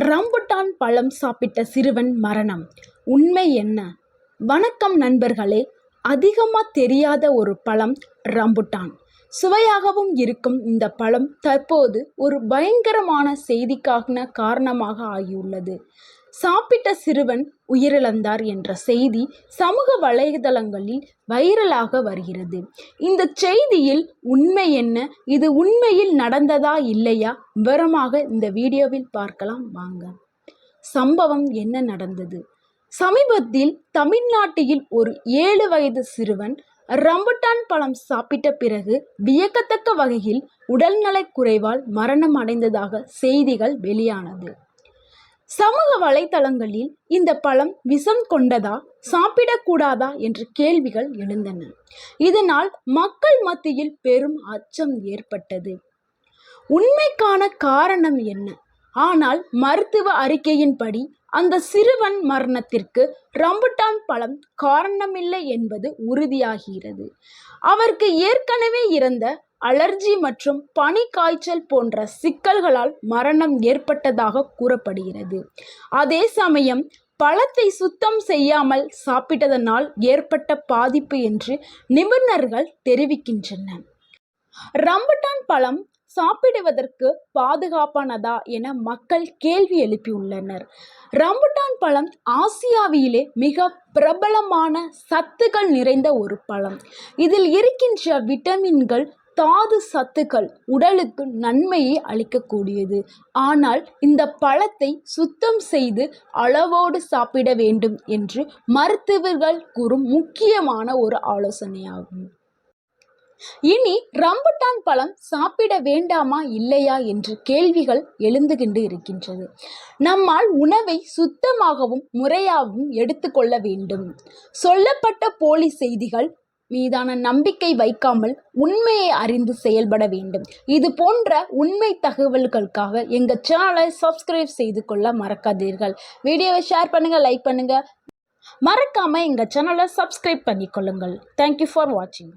Rambutan பழம் சாப்பிட்ட சிறுவன் மரணம். உண்மை என்ன? வணக்கம் நண்பர்களே அதிகமாக தெரியாத ஒரு பழம் ரம்புட்டான். சுவையாகவும் இருக்கும் இந்த பழம் தற்போது ஒரு பயங்கரமான செய்திக்கான காரணமாக ஆகியுள்ளது. சாப்பிட்ட சிறுவன் உயிரிழந்தார் என்ற செய்தி சமூக வலைதளங்களில் வைரலாக வருகிறது. இந்த செய்தியில் உண்மை என்ன? இது உண்மையில் நடந்ததா இல்லையா? விவரமாக இந்த வீடியோவில் பார்க்கலாம். வாங்க. சம்பவம் என்ன நடந்தது? சமீபத்தில் தமிழ்நாட்டில் ஒரு ஏழு வயது சிறுவன் ரம்புட்டான் பழம் சாப்பிட்ட பிறகு வியக்கத்தக்க வகையில் உடல்நலக் குறைவால் மரணம் அடைந்ததாக செய்திகள் வெளியானது. சமூக வலைதளங்களில் இந்த பழம் விஷம் கொண்டதா சாப்பிடக்கூடாதா என்ற கேள்விகள் எழுந்தன. இதனால் மக்கள் மத்தியில் பெரும் அச்சம் ஏற்பட்டது. உண்மைக்கான காரணம் என்ன? ஆனால் மருத்துவ அறிக்கையின்படி அந்த சிறுவன் மரணத்திற்கு ரம்புட்டான் பழம் காரணமில்லை என்பது உறுதியாகிறது. அவருக்கு ஏற்கனவே இருந்த அலர்ஜி மற்றும் பனி காய்ச்சல் போன்ற சிக்கல்களால் மரணம் ஏற்பட்டதாக கூறப்படுகிறது. அதே சமயம் பழத்தை சுத்தம் செய்யாமல் சாப்பிட்டதனால் ஏற்பட்ட பாதிப்பு என்று நிபுணர்கள் தெரிவிக்கின்றனர். ரம்புட்டான் பழம் சாப்பிடுவதற்கு பாதுகாப்பானதா என மக்கள் கேள்வி எழுப்பியுள்ளனர். ரம்புட்டான் பழம் ஆசியாவிலே மிக பிரபலமான சத்துக்கள் நிறைந்த ஒரு பழம். இதில் இருக்கின்ற விட்டமின்கள் தாது சத்துக்கள் உடலுக்கு நன்மையை அளிக்கக்கூடியது. ஆனால் இந்த பழத்தை சுத்தம் செய்து அளவோடு சாப்பிட வேண்டும் என்று மருத்துவர்கள் கூறும் முக்கியமான ஒரு ஆலோசனையாகும். இனி ரம்புட்டான் பழம் சாப்பிட வேண்டாமா இல்லையா என்று கேள்விகள் எழுந்துகிண்டு இருக்கின்றது. நம்மால் உணவை சுத்தமாகவும் முறையாகவும் எடுத்துக்கொள்ள வேண்டும். சொல்லப்பட்ட போலி செய்திகள் மீதான நம்பிக்கை வைக்காமல் உண்மையை அறிந்து செயல்பட வேண்டும். இது போன்ற உண்மை தகவல்களுக்காக எங்கள் சேனலை சப்ஸ்கிரைப் செய்து கொள்ள மறக்காதீர்கள். வீடியோவை ஷேர் பண்ணுங்கள் லைக் பண்ணுங்கள் மறக்காமல் எங்கள் சேனலை சப்ஸ்கிரைப் பண்ணிக்கொள்ளுங்கள். தேங்க்யூ ஃபார் வாட்சிங்